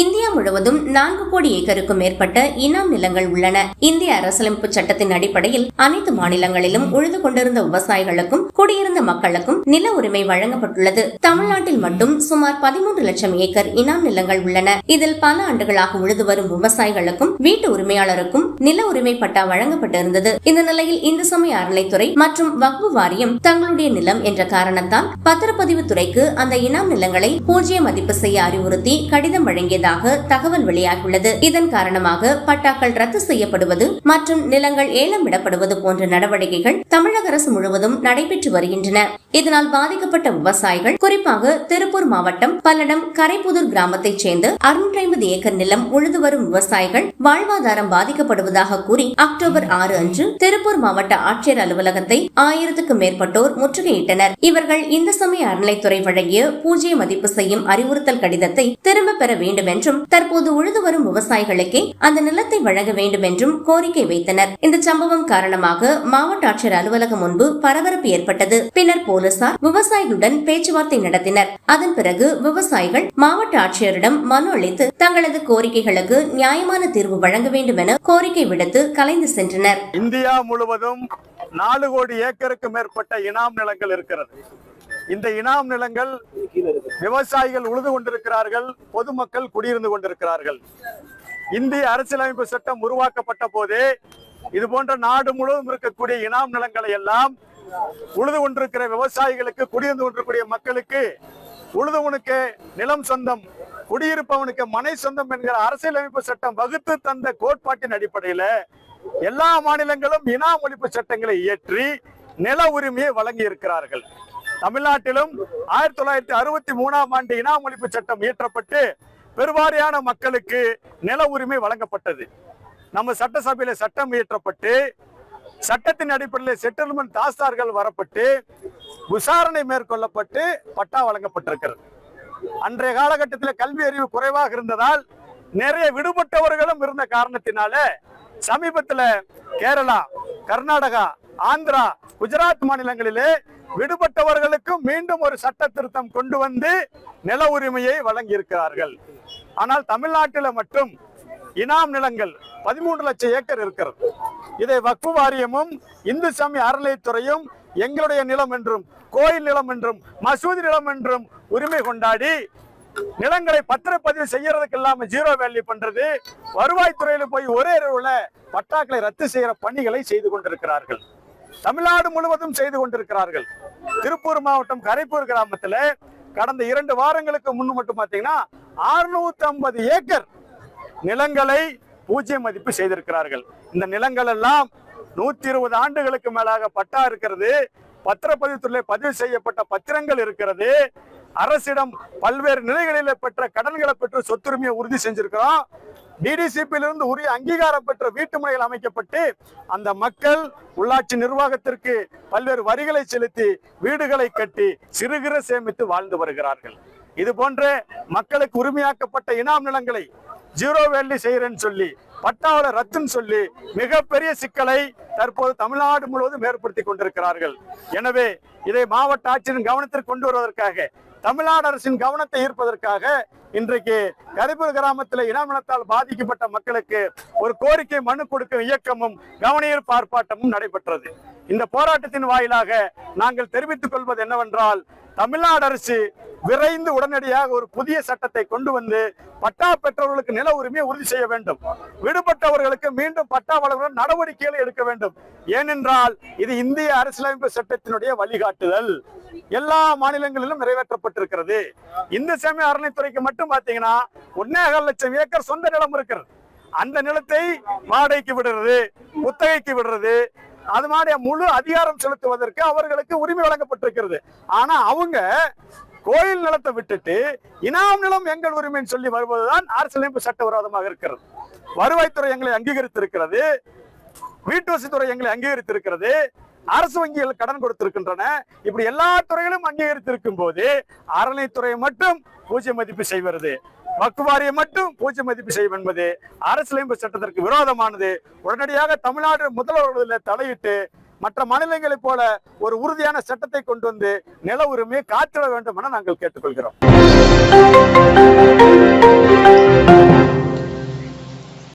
India முழுவதும் நான்கு கோடி ஏக்கருக்கும் மேற்பட்ட இனாம் நிலங்கள் உள்ளன. இந்திய அரசியலமைப்பு சட்டத்தின் அடிப்படையில் அனைத்து மாநிலங்களிலும் உழுது கொண்டிருந்த விவசாயிகளுக்கும் குடியிருந்த மக்களுக்கும் நில உரிமை வழங்கப்பட்டுள்ளது. தமிழ்நாட்டில் மட்டும் சுமார் பதிமூன்று லட்சம் ஏக்கர் இனாம் நிலங்கள் உள்ளன. இதில் பல ஆண்டுகளாக உழுது வரும் விவசாயிகளுக்கும் வீட்டு உரிமையாளருக்கும் நில உரிமை பட்டா வழங்கப்பட்டிருந்தது. இந்த நிலையில் இந்து சமய அறநிலைத்துறை மற்றும் வக்பு வாரியம் தங்களுடைய நிலம் என்ற காரணத்தால் பத்திரப்பதிவு துறைக்கு அந்த இனாம் நிலங்களை பூஜ்ய மதிப்பு செய்ய அறிவுறுத்தி கடிதம் வழங்கியதாக தகவல் வெளியாகியுள்ளது. இதன் காரணமாக பட்டாக்கள் ரத்து செய்யப்படுவது மற்றும் நிலங்கள் ஏலம் விடப்படுவது போன்ற நடவடிக்கைகள் தமிழக அரசு முழுவதும் நடைபெற்று வருகின்றன. இதனால் பாதிக்கப்பட்ட விவசாயிகள் குறிப்பாக திருப்பூர் மாவட்டம் பல்லடம் கரைப்புதூர் கிராமத்தைச் சேர்ந்த அறுநூற்றி ஐம்பது ஏக்கர் நிலம் உழுது வரும் விவசாயிகள் வாழ்வாதாரம் பாதிக்கப்படுவதாக கூறி அக்டோபர் ஆறு அன்று திருப்பூர் மாவட்ட ஆட்சியர் அலுவலகத்தை ஆயிரத்துக்கும் மேற்பட்டோர் முற்றுகையிட்டனர். இவர்கள் இந்து சமய அறநிலைத்துறை வழங்கிய பூஜ்ய மதிப்பு செய்யும் அறிவுறுத்தல் கடிதத்தை திரும்ப பெற வேண்டும் என்றும் தற்போது உழுது வரும் விவசாயிகளுக்கே அந்த நிலத்தை வழங்க வேண்டும் என்றும் கோரிக்கை வைத்தனர். இந்த சம்பவம் காரணமாக மாவட்ட ஆட்சியர் அலுவலகம் முன்பு பரபரப்பு ஏற்பட்டது. பின்னர் போலீசார் விவசாயிகளுடன் பேச்சுவார்த்தை நடத்தினர். அதன் பிறகு விவசாயிகள் மாவட்ட ஆட்சியரிடம் மனு அளித்து தங்களது கோரிக்கைகளுக்கு நியாயமான தீர்வு வழங்க வேண்டும் என கோரிக்கை விடுத்து கலைந்து சென்றனர். இந்தியா முழுவதும் நாலு கோடி ஏக்கருக்கு மேற்பட்ட இனாம் நிலங்கள் இருக்கிறது. இந்த இனாம் நிலங்கள் விவசாயிகள் உழுது கொண்டிருக்கிறார்கள் பொதுமக்கள் குடியிருந்து கொண்டிருக்கிறார்கள். இந்திய அரசியலமைப்பு சட்டம் உருவாக்கப்பட்ட போதே இது போன்ற நாடு முழுவதும் இருக்கக்கூடிய இனாம் நிலங்களை எல்லாம் உழுது கொண்டிருக்கிற விவசாயிகளுக்கு குடியிருந்து கொண்டிருக்கக்கூடிய மக்களுக்கு உழுதுவனுக்கு நிலம் சொந்தம் குடியிருப்பவனுக்கு மனை சொந்தம் என்கிற அரசியலமைப்பு சட்டம் வகுத்து தந்த கோட்பாட்டின் அடிப்படையில எல்லா மாநிலங்களும் இனாம் ஒழிப்பு சட்டங்களை இயற்றி நில உரிமையை வழங்கி இருக்கிறார்கள். தமிழ்நாட்டிலும் ஆயிரத்தி தொள்ளாயிரத்தி அறுபத்தி மூணாம் ஆண்டு இனாம் ஒழிப்பு சட்டம் இயற்றப்பட்டு பெருவாரியான மக்களுக்கு நில உரிமை வழங்கப்பட்டது. நம்ம சட்டசபையில சட்டம் இயற்றப்பட்டு சட்டத்தின் அடிப்படையில் செட்டில்மெண்ட் தாஸ்தார்கள் வரப்பட்டு விசாரணை மேற்கொள்ளப்பட்டு பட்டா வழங்கப்பட்டிருக்கிறது. அன்றைய காலகட்டத்தில் கல்வி அறிவு குறைவாக இருந்ததால் நிறைய விடுபட்டவர்களும் இருந்த காரணத்தினால சமீபத்துல கேரளா கர்நாடகா ஆந்திரா குஜராத் மாநிலங்களிலே விடுபட்டவர்களுக்கும் மீண்டும் ஒரு சட்ட திருத்தம் கொண்டு வந்து நில உரிமையை வழங்கி இருக்கிறார்கள் ஆனால் தமிழ்நாட்டில் மட்டும் இனாம் நிலங்கள் பதிமூன்று லட்சம் ஏக்கர் இருக்கிறது. இதை வக்பு வாரியமும் இந்து சமய அறநிலையத்துறையும் எங்களுடைய நிலம் என்றும் கோயில் நிலம் என்றும் மசூதி நிலம் என்றும் உரிமை கொண்டாடி நிலங்களை பத்திரப்பதிவு செய்யறதுக்கு இல்லாம ஜீரோ வேல்யூ பண்றது. வருவாய்த்துறையில போய் ஒரே இரவுல பட்டாக்களை ரத்து செய்யற பணிகளை செய்து கொண்டிருக்கிறார்கள். தமிழ்நாடு முழுவதும் செய்து கொண்டிருக்கிறார்கள். திருப்பூர் மாவட்டம் கரைப்பூர் கிராமத்துல கடந்த இரண்டு வாரங்களுக்கு முன்னு மட்டும் பாத்தீங்கன்னா 650 ஐம்பது ஏக்கர் நிலங்களை பூஜ்ய மதிப்பு செய்திருக்கிறார்கள். இந்த நிலங்கள் எல்லாம் நூத்தி இருபது ஆண்டுகளுக்கு மேலாக பட்டா இருக்கிறது. பத்திரப்பதிவுத்துறை பதிவு செய்யப்பட்ட பத்திரங்கள் இருக்கிறது. அரசிடம் பல்வேறு நிலைகளில் பெற்ற கடன்களை பெற்று சொத்துரிமையை உறுதி செஞ்சிருக்கிறோம். டிடிசிபியிலிருந்து உரிய அங்கீகாரம் பெற்ற வீட்டு முறைகள் அமைக்கப்பட்டு அந்த மக்கள் உள்ளாட்சி நிர்வாகத்திற்கு பல்வேறு வரிகளை செலுத்தி வீடுகளை கட்டி சிறுகிற சேமித்து வாழ்ந்து வருகிறார்கள். இது போன்ற மக்களுக்கு உரிமையாக்கப்பட்ட இனாம் நிலங்களை ஜீரோ வேல்யூ செய்கிறேன்னு சொல்லி பட்டாவள ரத்துன்னு சொல்லி மிகப்பெரிய சிக்கலை தற்போது தமிழ்நாடு முழுவதும் ஏற்படுத்தி கொண்டிருக்கிறார்கள். எனவே இதை மாவட்ட ஆட்சியின் கவனத்திற்கு கொண்டு வருவதற்காக தமிழ்நாடு அரசின் கவனத்தை ஈர்ப்பதற்காக இன்றைக்கு கரிபூர் கிராமத்தில் இனமனத்தால் பாதிக்கப்பட்ட மக்களுக்கு ஒரு கோரிக்கை மனு கொடுக்கும் இயக்கமும் கவனஈர்ப்பு ஆர்ப்பாட்டமும் நடைபெற்றது. இந்த போராட்டத்தின் வாயிலாக நாங்கள் தெரிவித்துக் கொள்வது என்னவென்றால் தமிழ்நாடு அரசு விரைந்து உடனடியாக ஒரு புதிய சட்டத்தை கொண்டு வந்து பட்டா பெற்றவர்களுக்கு நில உரிமையை உறுதி செய்ய வேண்டும். விடுபட்டவர்களுக்கு மீண்டும் பட்டா வழங்க நடவடிக்கைகளை எடுக்க வேண்டும். ஏனென்றால் இது இந்திய அரசியலமைப்பு சட்டத்தினுடைய வழிகாட்டுதல். எல்லா மாநிலங்களிலும் நிறைவேற்றப்பட்டிருக்கிறது. இந்த சமய அறநிலைத்துறைக்கு மட்டும் பாத்தீங்கன்னா ஒன்னேகால் லட்சம் ஏக்கர் சொந்த நிலம் இருக்கிறது. அந்த நிலத்தை வாடகைக்கு விடுறது குத்தகைக்கு விடுறது அது மாதிரி முழு அதிகாரம் செலுத்துவதற்கு அவர்களுக்கு உரிமை வழங்கப்பட்டிருக்கிறது. ஆனா அவங்க கோயில் நிலத்தை விட்டுட்டு இனாம் நிலம் எங்கள் உரிமைன்னு சொல்லி வருவதுதான் அரசியலமைப்பு சட்டவிரோதமாக இருக்கிறது. வருவாய்த்துறை எங்களை அங்கீகரித்திருக்கிறது. வீட்டு வசதித்துறை எங்களை அங்கீகரித்திருக்கிறது. அரசு வங்கிகள் கடன் கொடுத்திருக்கின்றன. இப்படி எல்லா துறைகளும் அங்கீகரித்திருக்கும் போது அறநிலைத்துறை மட்டும் பூஜ்ய மதிப்பு செய்வது வக்குவாரியை மட்டும் பூஜ்ய மதிப்பு செய்யும் என்பது அரசியலமைப்பு சட்டத்திற்கு விரோதமானது. உடனடியாக தமிழ்நாடு முதல்வர்களில் தலையிட்டு மற்ற மாநிலங்களைப் போல ஒரு உறுதியான சட்டத்தை கொண்டு வந்து நில உரிமையை காத்திட வேண்டும் என நாங்கள் கேட்டுக்கொள்கிறோம்.